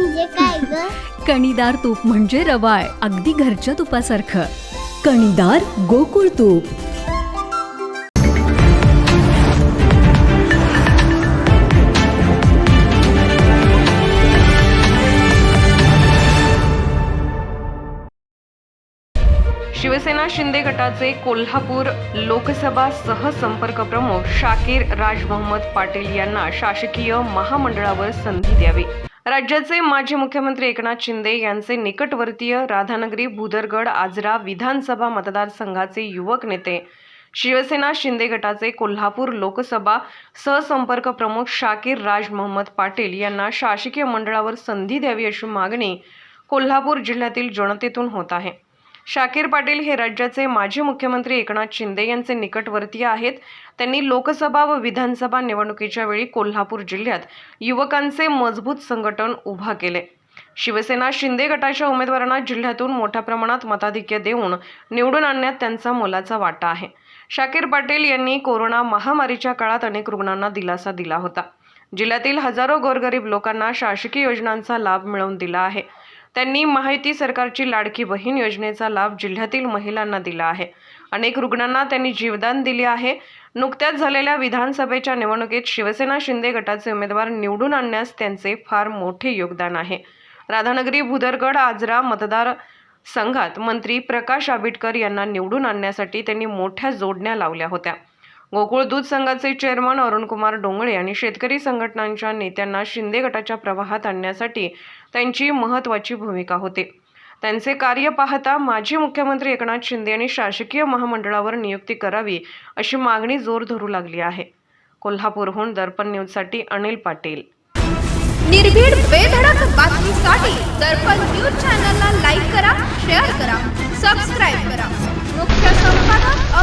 म्हणजे काय ग? कणीदार तूप म्हणजे रवाळ अगदी घरच्या तुपासारखं. कणीदार गोकुळ तूप. शिवसेना शिंदे गटाचे कोल्हापूर लोकसभा सहसंपर्क प्रमुख शाकीर राज मोहम्मद पाटील यांना शासकीय महामंडळावर संधी द्यावी. राज्याचे माजी मुख्यमंत्री एकनाथ शिंदे यांचे निकटवर्तीय राधानगरी भूदरगड आजरा विधानसभा मतदारसंघाचे युवक नेते शिवसेना शिंदे गटाचे कोल्हापूर लोकसभा सहसंपर्क प्रमुख शाकीर राज मोहम्मद पाटील यांना शासकीय मंडळावर संधी द्यावी अशी मागणी कोल्हापूर जिल्ह्यातील जनतेतून होत आहे. शाकीर पाटील हे राज्याचे माजी मुख्यमंत्री एकनाथ शिंदे यांचे निकटवर्तीय आहेत. त्यांनी लोकसभा व विधानसभा निवडणुकीच्या वेळी कोल्हापूर जिल्ह्यात युवकांचे मजबूत संघटन उभा केले. शिवसेना शिंदे गटाच्या उमेदवारांना जिल्ह्यातून मोठ्या प्रमाणात मताधिक्य देऊन निवडून आणण्यात त्यांचा मोलाचा वाटा आहे. शाकीर पाटील यांनी कोरोना महामारीच्या काळात अनेक रुग्णांना दिलासा दिला होता. जिल्ह्यातील हजारो गोरगरीब लोकांना शासकीय योजनांचा लाभ मिळवून दिला आहे. त्यांनी माहिती सरकारची लाडकी बहीण योजनेचा लाभ जिल्ह्यातील महिलांना दिला आहे. अनेक रुग्णांना त्यांनी जीवदान दिले आहे. नुकत्याच झालेल्या विधानसभेच्या निवडणुकीत शिवसेना शिंदे गटाचे उमेदवार निवडून आणण्यास त्यांचे फार मोठे योगदान आहे. राधानगरी भुदरगड आजरा मतदार संघात मंत्री प्रकाश आबिटकर यांना निवडून आणण्यासाठी त्यांनी मोठ्या जोडण्या लावल्या होत्या. गोकुळ दूध संघाचे चेअरमन अरुणकुमार डोंगळे आणि शेतकरी संघटनांच्या नेत्यांना शिंदे गटाच्या प्रवाहात आणण्यासाठी त्यांची महत्त्वाची भूमिका होती. त्यांचे कार्य पाहता माजी मुख्यमंत्री एकनाथ शिंदे यांनी शासकीय महामंडळावर नियुक्ती करावी अशी मागणी जोर धरू लागली आहे. कोल्हापूरहून दर्पण न्यूजसाठी अनिल पाटील. निर्भीड बेधडक बातमीसाठी दर्पण न्यूज चॅनलला लाईक करा शेअर करा सबस्क्राईब करा.